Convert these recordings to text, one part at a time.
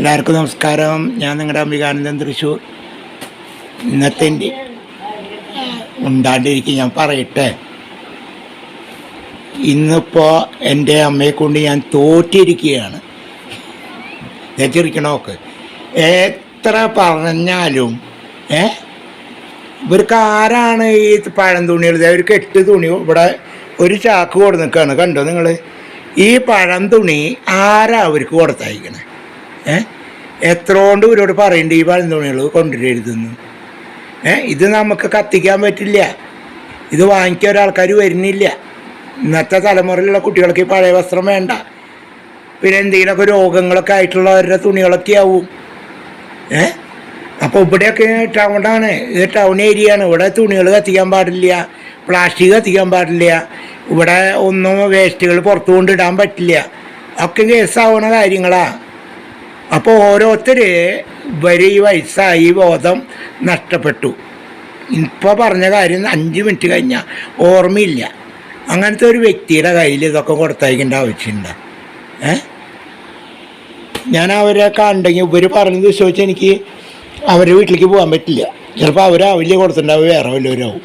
എല്ലാവർക്കും നമസ്കാരം. ഞാൻ നിങ്ങളുടെ അംബികാനന്ദൻ തൃശ്ശൂർ ഇന്നത്തെ ഉണ്ടാണ്ടിരിക്കും ഞാൻ പറയട്ടെ. ഇന്നിപ്പോൾ എന്റെ അമ്മയെ കൊണ്ട് ഞാൻ തോറ്റിരിക്കുകയാണ്. തെറ്റിരിക്കണോക്ക് എത്ര പറഞ്ഞാലും ഏ? ഇവർക്ക് ആരാണ് ഈ പഴം തുണികൾ? അവർക്ക് എട്ട് തുണി ഇവിടെ ഒരു ചാക്ക് കൊടുത്ത് നിൽക്കുകയാണ് കണ്ടോ നിങ്ങൾ ഈ പഴം തുണി ആരാ അവർക്ക് കൊടുത്തയക്കണേ? ഏ? എത്രോണ്ട് ഇവരോട് പറയേണ്ട ഈ പഴന്തുണികൾ തുണികൾ കൊണ്ടുവരരുതെന്ന് ഏഹ് ഇത് നമുക്ക് കത്തിക്കാൻ പറ്റില്ല. ഇത് വാങ്ങിക്കാൻ ഒരാൾക്കാർ വരുന്നില്ല. ഇന്നത്തെ തലമുറയിലുള്ള കുട്ടികൾക്ക് ഈ പഴയ വസ്ത്രം വേണ്ട. പിന്നെ എന്തെങ്കിലുമൊക്കെ രോഗങ്ങളൊക്കെ ആയിട്ടുള്ളവരുടെ തുണികളൊക്കെ ആവും. ഏ? അപ്പോൾ ഇവിടെയൊക്കെ ടൗണാണ്. ഇത് ടൗൺ ഏരിയ ആണ് ഇവിടെ തുണികൾ കത്തിക്കാൻ പാടില്ല. പ്ലാസ്റ്റിക് കത്തിക്കാൻ പാടില്ല. ഇവിടെ ഒന്നും വേസ്റ്റുകൾ പുറത്തു കൊണ്ടിടാൻ പറ്റില്ല. ഒക്കെ കേസാവണ കാര്യങ്ങളാണ് അപ്പോൾ ഓരോരുത്തർ വരി വയസ്സായി ബോധം നഷ്ടപ്പെട്ടു. ഇപ്പോൾ പറഞ്ഞ കാര്യം അഞ്ച് മിനിറ്റ് കഴിഞ്ഞാൽ ഓർമ്മയില്ല. അങ്ങനത്തെ ഒരു വ്യക്തിയുടെ കയ്യിൽ ഇതൊക്കെ കൊടുത്തയക്കേണ്ട ആവശ്യമുണ്ട് ഏ? ഞാൻ അവരെ കണ്ടെങ്കിൽ ഇവർ പറഞ്ഞത് ചോദിച്ചാൽ എനിക്ക് അവരുടെ വീട്ടിലേക്ക് പോകാൻ പറ്റില്ല. ചിലപ്പോൾ അവരാവില്ല കൊടുത്തിട്ടുണ്ടാവും വേറെ വല്ലവരാവും.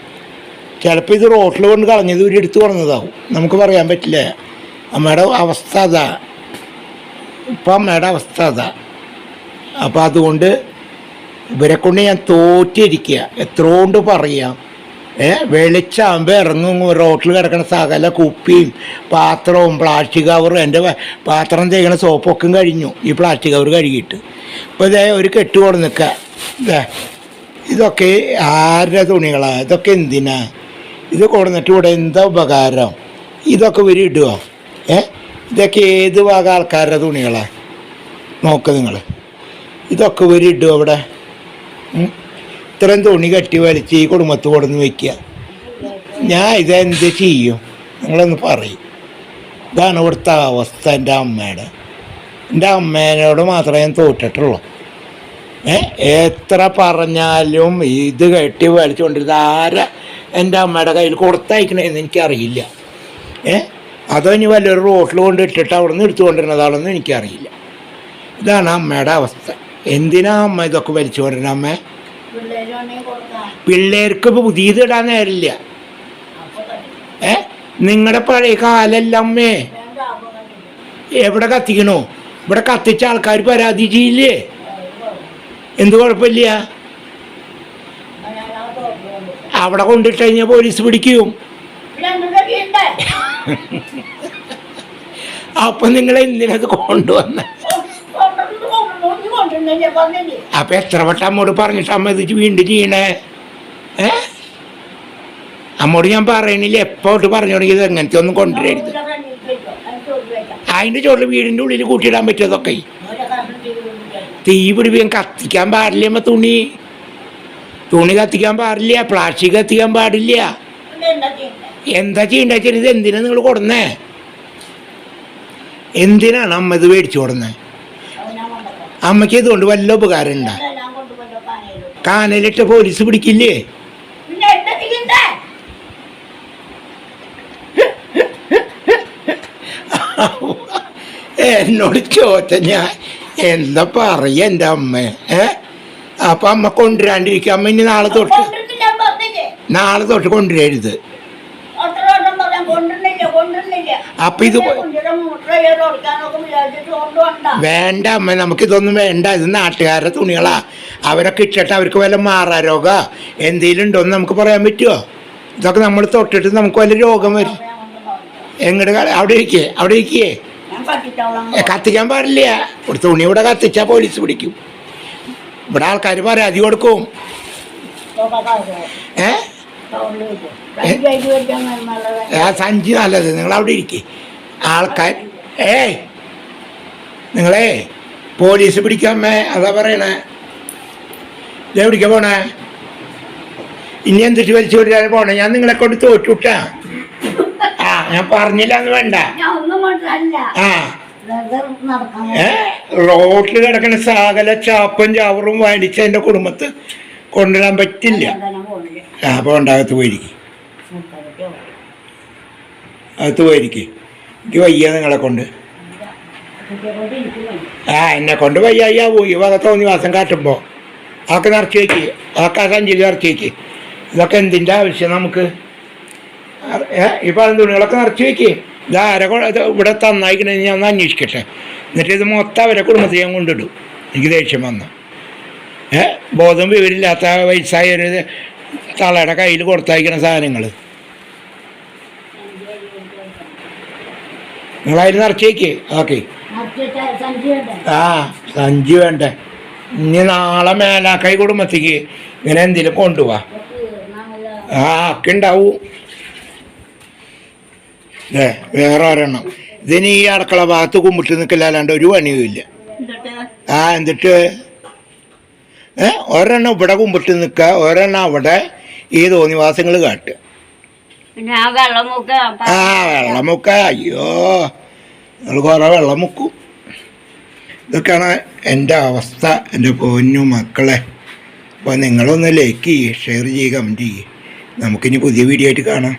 ചിലപ്പോൾ ഇത് റോട്ടിൽ കൊണ്ട് കളഞ്ഞത് ഇവർ എടുത്തു കൊടുന്നതാവും നമുക്ക് പറയാൻ പറ്റില്ല. അമ്മയുടെ അവസ്ഥ അതാ. ഇപ്പം അമ്മയുടെ അവസ്ഥ അതാ. അപ്പം അതുകൊണ്ട് ഇവരെ കൊണ്ട് ഞാൻ തോറ്റിരിക്കുക എത്രോണ്ട് പറയാം. ഏ വെളിച്ചാകുമ്പോൾ ഇറങ്ങും റോട്ടിൽ കിടക്കുന്ന സകല കുപ്പിയും പാത്രവും പ്ലാസ്റ്റിക് കവറും എന്റെ പാത്രം ചെയ്യണ സോപ്പൊക്കെ കഴിഞ്ഞു. ഈ പ്ലാസ്റ്റിക് കവർ കഴുകിയിട്ട്. ഇപ്പോൾ ഇതേ ഒരു കെട്ട് നിൽക്കുക ഇതേ ഇതൊക്കെ ആരുടെ തുണികളാണ് ഇതൊക്കെ എന്തിനാ? ഇത് കൊടുന്നിട്ട് ഇവിടെ എന്താ ഉപകാരം? ഇതൊക്കെ ഇവർ ഇടുക ഏ ഇതൊക്കെ ഏത് ഭാഗം ആൾക്കാരുടെ തുണികളാണ് നോക്ക് നിങ്ങൾ ഇതൊക്കെ ഒരു ഇടും അവിടെ? ഇത്രയും തുണി കെട്ടി വലിച്ച് ഈ കുടുംബത്ത് കൊടുന്ന് വെക്കുക. ഞാൻ ഇതെന്ത് ചെയ്യും? നിങ്ങളൊന്ന് പറയും. ഇതാണ് ഇവിടുത്തെ അവസ്ഥ എന്റെ അമ്മയുടെ. എന്റെ അമ്മേനോട് മാത്രമേ ഞാൻ തോറ്റിട്ടുള്ളൂ. ഏ? എത്ര പറഞ്ഞാലും ഇത് കെട്ടി വലിച്ചുകൊണ്ടിരുന്ന ആരാ എന്റെ അമ്മയുടെ കയ്യിൽ കൊടുത്തയക്കണമെന്ന് എനിക്കറിയില്ല. ഏ? അതോ ഇനി വല്ലൊരു റോട്ടിൽ കൊണ്ട് ഇട്ടിട്ട് അവിടെ നിന്ന് എടുത്തുകൊണ്ടിരുന്നതാണെന്ന് എനിക്കറിയില്ല. ഇതാണ് അമ്മയുടെ അവസ്ഥ. എന്തിനാ അമ്മ ഇതൊക്കെ വലിച്ചു കൊണ്ടിരുന്ന അമ്മ? പിള്ളേർക്ക് ഇപ്പൊ പുതിയത് ഇടാൻ നേരില്ല ഏ? നിങ്ങളുടെ പഴയ കാലല്ല അമ്മേ? എവിടെ കത്തിക്കണോ? ഇവിടെ കത്തിച്ച ആൾക്കാർ പരാതി ചെയ്യില്ലേ? എന്ത് കുഴപ്പമില്ല? അവിടെ കൊണ്ടിട്ട് കഴിഞ്ഞാൽ പോലീസ് പിടിക്കും. അപ്പൊ നിങ്ങൾ എന്തിനത് കൊണ്ടുവന്ന? അപ്പൊ എത്ര വട്ടം അമ്മോട് പറഞ്ഞിട്ട് ഇത് വീണ്ടും ചെയ്യണേ? ഏ? അമ്മോട് ഞാൻ പറയണില്ല. എപ്പോട്ട് പറഞ്ഞു തുടങ്ങിയത് എങ്ങനത്തെ ഒന്നും കൊണ്ടുവരരുത്. അതിന്റെ ചോട്ടിൽ വീടിന്റെ ഉള്ളിൽ കൂട്ടിയിടാൻ പറ്റിയതൊക്കെ. തീ ഞാൻ കത്തിക്കാൻ പാടില്ല തുണി. തുണി കത്തിക്കാൻ പാടില്ല പ്ലാസ്റ്റിക് കത്തിക്കാൻ പാടില്ല. എന്താ ചെയ്യണ്ടെന്ന് വെച്ചാൽ ഇത് എന്തിനാ നിങ്ങൾ കൊടുന്നേ? എന്തിനാണ് അമ്മ ഇത് മേടിച്ചു കൊടുന്നേ? അമ്മയ്ക്ക് ഇതുകൊണ്ട് വല്ല ഉപകാരം ഉണ്ടാ കാനലിട്ട് പോലീസ് പിടിക്കില്ലേ? എന്നോട് ചോദിച്ച ഞാൻ എന്താ പറയ എന്റെ അമ്മ ഏ? അപ്പൊ അമ്മ കൊണ്ടുവരാണ്ടിരിക്കും. അമ്മ ഇനി നാളെ തൊട്ട് നാളെ തൊട്ട് കൊണ്ടുവരരുത്. അപ്പൊ ഇത് വേണ്ട അമ്മ നമുക്കിതൊന്നും വേണ്ട. ഇത് നാട്ടുകാരുടെ തുണികളാ. അവരൊക്കെ ഇട്ടിട്ട് അവർക്ക് വല്ല മാറാ രോഗ എന്തെങ്കിലും ഉണ്ടോന്ന് നമുക്ക് പറയാൻ പറ്റുമോ ഇതൊക്കെ നമ്മൾ തൊട്ടിട്ട് നമുക്ക് വല്ല രോഗം വരും. എങ്ങോട്ട് അവിടെ ഇരിക്കേ അവിടെ ഇരിക്കേ. കത്തിക്കാൻ പാടില്ല. ഒരു തുണി ഇവിടെ കത്തിച്ചാൽ പോലീസ് പിടിക്കും. ഇവിടെ ആൾക്കാർ പരാതി കൊടുക്കും. ഏ? സഞ്ചി നല്ലത്. നിങ്ങൾ അവിടെ ഇരിക്കേ. ആൾക്കാർ ഏയ് നിങ്ങളെ പോലീസ് പിടിക്കാമേ അതാ പറയണേ. ഇതേ പിടിക്കാൻ പോണേ? ഇനി എന്തിട്ട് വലിച്ചു വിടാൻ പോണേ? ഞാൻ നിങ്ങളെ കൊണ്ട് തോറ്റുവിട്ടാ ആ ഞാൻ പറഞ്ഞില്ല എന്ന് വേണ്ട. ആ. റോട്ടിൽ കിടക്കുന്ന സകല ചാപ്പും ചാവറും വാങ്ങിച്ച എന്റെ കുടുംബത്ത് കൊണ്ടുവരാൻ പറ്റില്ല. ആ അപ്പോൾ ഉണ്ടാകത്ത് പോയിരിക്കും. അകത്ത് പോയിരിക്കും. എനിക്ക് വയ്യ നിങ്ങളെ കൊണ്ട്. ആ എന്നെ കൊണ്ട് വയ്യാവൂ ഈ വക തോന്നി വാസം കാട്ടുമ്പോൾ അതൊക്കെ നിറച്ച് വയ്ക്ക് അതൊക്കെ ആ സഞ്ചിയിൽ നിറച്ച് വയ്ക്ക് ഇതൊക്കെ എന്തിന്റെ ആവശ്യം നമുക്ക്? ഈ പറഞ്ഞ തുണികളൊക്കെ നിറച്ച് വയ്ക്ക് ഇത് ആരെ ഇവിടെ തന്നായിക്കണേ ഞാൻ ഒന്ന് അന്വേഷിക്കട്ടെ. എന്നിട്ട് ഇത് മൊത്തം അവരെ കുടുംബത്തിൽ ഞാൻ കൊണ്ടിടും. എനിക്ക് ദേഷ്യം വന്നു. ഏഹ് ബോധം വിവരമില്ലാത്ത വയസ്സായ ഒരു തളയുടെ കയ്യിൽ കൊടുത്തയക്കുന്ന സാധനങ്ങൾ നിങ്ങളതിൽ അർച്ചയ്ക്ക് ഓക്കെ ആ സഞ്ചി വേണ്ടേ. ഇനി നാളെ മേലാക്കൈ കുടുംബത്തേക്ക് ഇങ്ങനെ എന്തെങ്കിലും കൊണ്ടുപോവാ ആ ഒക്കെ ഉണ്ടാവും അല്ലേ വേറെ ഒരെണ്ണം. ഇതിന് ഈ അടുക്കള ഭാഗത്ത് കുമ്പിട്ട് നിൽക്കില്ലാണ്ട് ഒരു പണിയും ഇല്ല. ആ എന്നിട്ട് ഏ ഒരെണ്ണം ഇവിടെ കുമ്പിട്ട് നിൽക്കുക ഒരെണ്ണം അവിടെ ഈ തോന്നിവാസങ്ങൾ കാട്ടുക ആ വെള്ളമുക്ക അയ്യോ. നിങ്ങൾ കുറേ ഇതൊക്കെയാണ് എന്റെ അവസ്ഥ എന്റെ പൊന്നു മക്കളെ. അപ്പോൾ നിങ്ങളൊന്ന് ലൈക്ക് ചെയ്യുക ഷെയർ ചെയ്യുക കമന്റ് ചെയ്യുക നമുക്കിനി പുതിയ വീഡിയോ ആയിട്ട് കാണാം.